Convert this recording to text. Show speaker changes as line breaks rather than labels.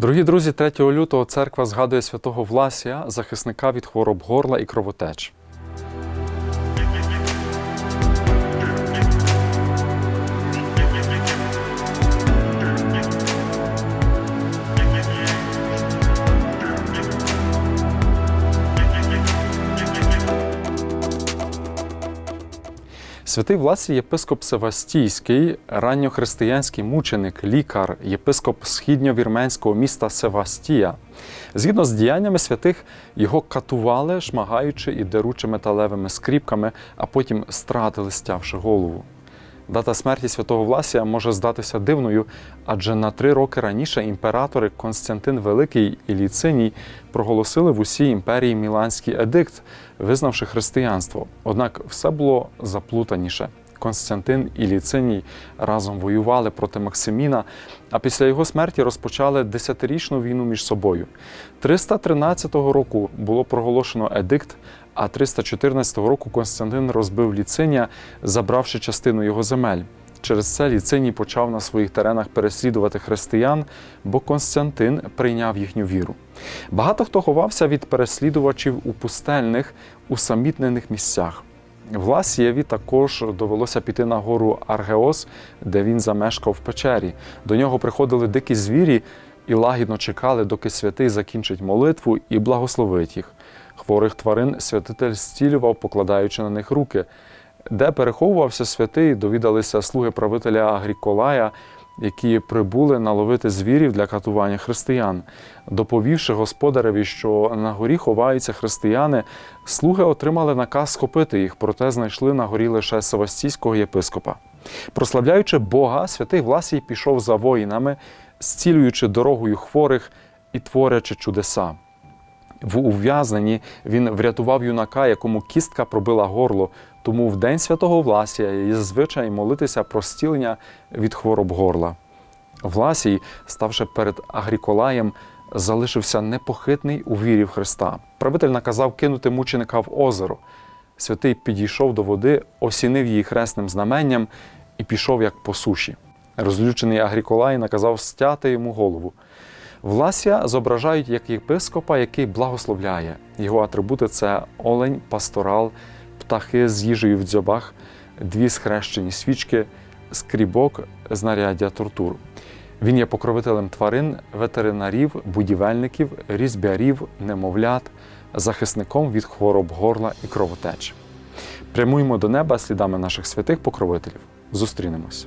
Дорогі друзі, 3 лютого церква згадує святого Власія, захисника від хвороб горла і кровотеч. Святий Власій єпископ Севастійський, ранньохристиянський мученик, лікар, єпископ східньовірменського міста Севастія. Згідно з діяннями святих, його катували, шмагаючи і деручи металевими скріпками, а потім стратили, стявши голову. Дата смерті святого Власія може здатися дивною, адже на три роки раніше імператори Константин Великий і Ліциній проголосили в усій імперії Міланський едикт, визнавши християнство. Однак все було заплутаніше. Константин і Ліциній разом воювали проти Максиміна, а після його смерті розпочали десятирічну війну між собою. 313 року було проголошено едикт, а 314 року Константин розбив Ліцинія, забравши частину його земель. Через це Ліциній почав на своїх теренах переслідувати християн, бо Константин прийняв їхню віру. Багато хто ховався від переслідувачів у пустельних, усамітнених місцях. Власієві також довелося піти на гору Аргеос, де він замешкав в печері. До нього приходили дикі звірі і лагідно чекали, доки святий закінчить молитву і благословить їх. Хворих тварин святитель зцілював, покладаючи на них руки. Де переховувався святий, довідалися слуги правителя Агріколая, які прибули наловити звірів для катування християн. Доповівши господареві, що на горі ховаються християни, слуги отримали наказ схопити їх, проте знайшли на горі лише севастійського єпископа. Прославляючи Бога, святий Власій пішов за воїнами, зцілюючи дорогою хворих і творячи чудеса. В ув'язненні він врятував юнака, якому кістка пробила горло, тому в день святого Власія є звичай молитися про зцілення від хвороб горла. Власій, ставши перед Агріколаєм, залишився непохитний у вірі в Христа. Правитель наказав кинути мученика в озеро. Святий підійшов до води, осінив її хресним знаменням і пішов як по суші. Розлючений Агріколай наказав стяти йому голову. Власія зображають як єпископа, який благословляє. Його атрибути це олень, пасторал, птахи з їжею в дзьобах, дві схрещені свічки, скрібок, знаряддя тортур. Він є покровителем тварин, ветеринарів, будівельників, різьбярів, немовлят, захисником від хвороб горла і кровотеч. Прямуємо до неба слідами наших святих покровителів. Зустрінемось.